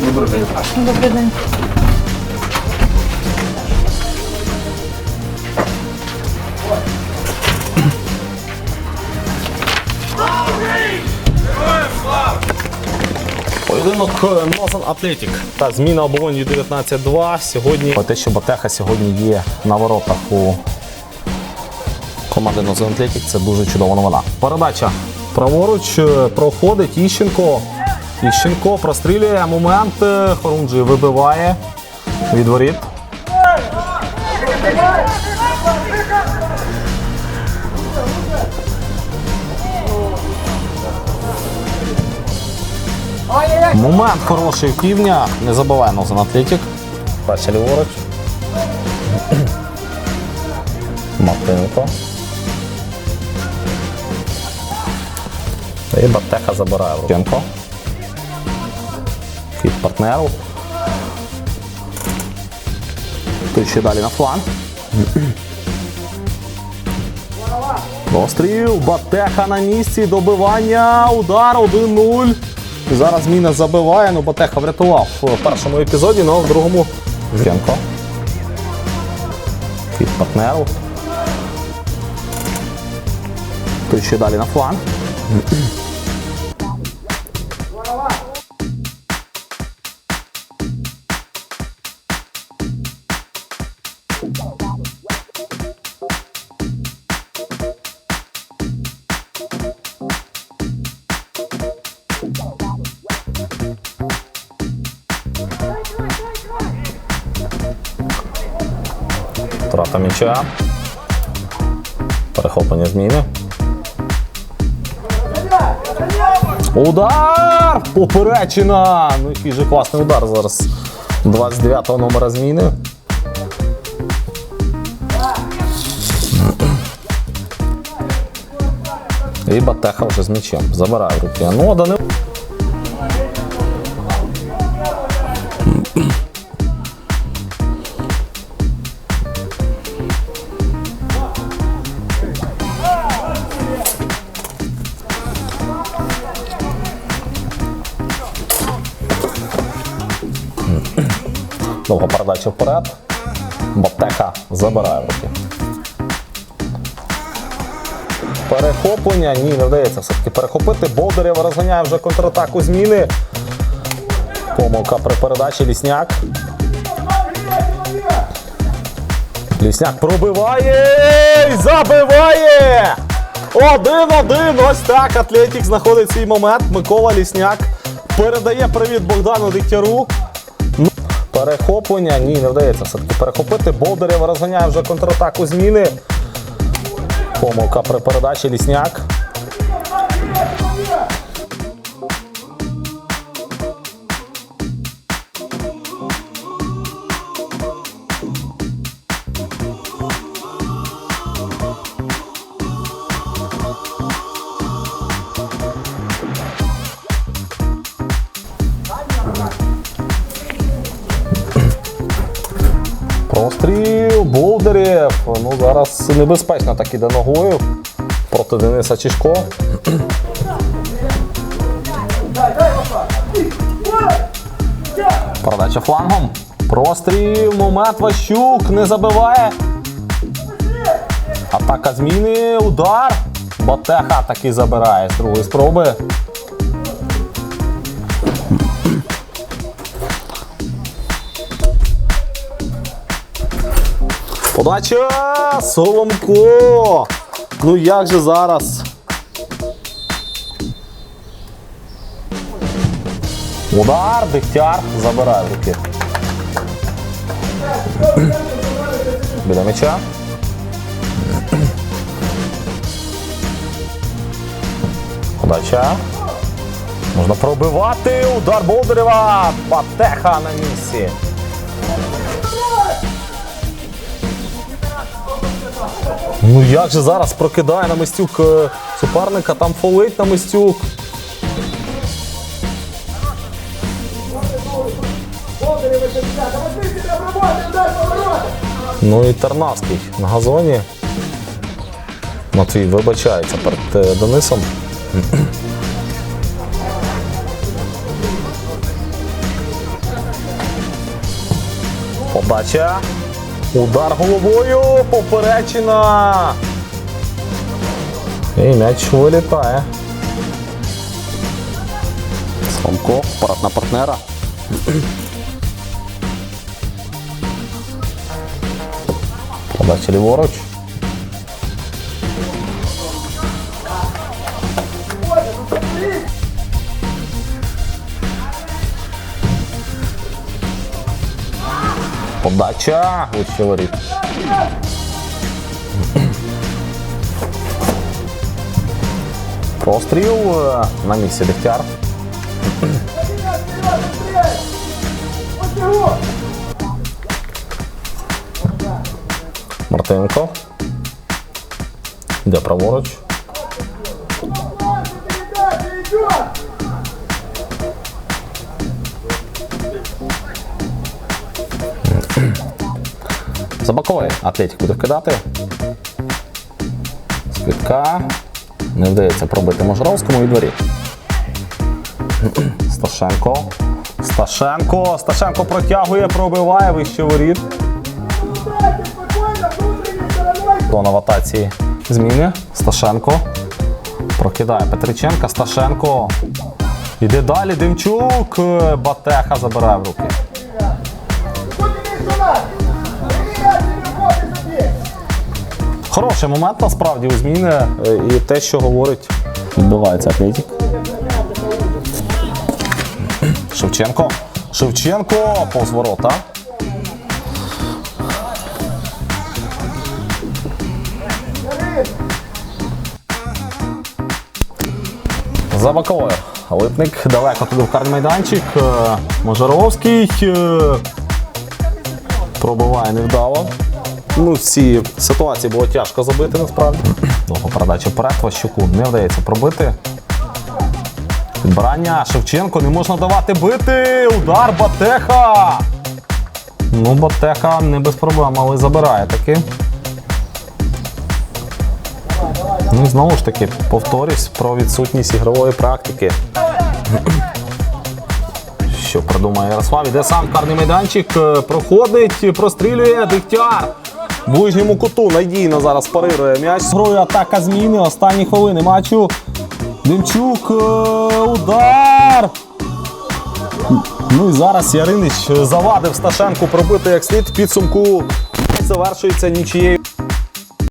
Добрий день. Добрий день. Поєдинок Нозан Атлетік. Та зміна оболоні 19-2. Сьогодні те, що Батеха сьогодні є на воротах у команди Нозан Атлетік, це дуже чудова новина. Передача праворуч е, проходить Іщенко. Іщенко прострілює момент. е, Хорунжий вибиває від воріт. Момент хороший в півдня. Не забуває Нозан Атлетік. Перша ліворуч. Мартинко. І Батеха забирає в Хід партнеру. Тут ще далі на фланг. Простріл, Батеха на місці, добивання, удар 1-0. Зараз Міна забиває, ну Батеха врятував в першому епізоді, але в другому Женко. Хід партнеру. Тут ще далі на фланг. Втрата м'яча. Перехоплення зміни. Удар! Поперечина! Ну який же класний удар зараз. 29-го номера зміни. І Батеха вже з м'ячем. Забирає руки. Ну, Данил. Довга передача вперед. Батеха забирає руки. Перехоплення. Ні, не вдається все-таки перехопити. Болдерєв розганяє вже контратаку зміни. Помилка при передачі Лісняк. Лісняк пробиває і забиває! Один-один. Ось так Атлетік знаходить свій момент. Микола Лісняк передає привіт Богдану Дегтяру. Перехоплення. Ні, не вдається все-таки перехопити. Болдерєв розганяє вже контратаку зміни. Помилка при передачі Лісняк. Простріл, Болдерєв. Ну, зараз небезпечно так іде ногою проти Дениса Чішко. Передача флангом. Простріл, момент Ващук не забиває. Атака зміни, удар. Батеха таки забирає з другої спроби. Подача! Соломко! Ну як же зараз? Удар, Дегтяр забирає руки. Біля м'яча. Подача. Можна пробивати. Удар Болдерева. Патеха на місці. Ну як же зараз прокидає на мистюк е, суперника, там фолить на мистюк. Ну і Тарнавський на газоні. Матвій вибачається перед е, Денисом. Подача. Удар головою. Поперечина. І м'яч вилітає. Сломко, парад на партнера. Подача ліворуч. Подача. Вище воріт. Простріл е, на місці Дегтяр. Мартинко. Йде праворуч. Забаковий Атлетик буде вкидати. Скидка. Не вдається пробити Можровському і дворі. Сташенко. Сташенко. Сташенко протягує, пробиває вище воріт. До на ватації зміни. Сташенко. Прокидає Петриченка. Сташенко. Іде далі. Демчук. Батеха забирає в руки. Хороший момент насправді у зміни е, і те, що говорить, відбувається Атлетік. Шевченко. Шевченко повз ворота. За боковою. Липник далеко туди в карний майданчик. Е, Можаровський. е, Пробиває невдало. Ну, в ситуації було тяжко забити насправді. Довго передача вперед, Ващуку не вдається пробити. Підбирання Шевченко не можна давати бити. Удар Батеха. Ну, Батеха не без проблем, але забирає таки. Ну знову ж таки, повторюсь про відсутність ігрової практики. Що придумає Ярослав? Іде сам карний майданчик, проходить, прострілює Дегтяр. Ближньому куту надійно зараз парирує м'яч. Грою атака зміни. Останні хвилини матчу. Демчук. е, Удар. Ну і зараз Яринич завадив Сташенку пробити як слід в підсумку. Завершується нічією.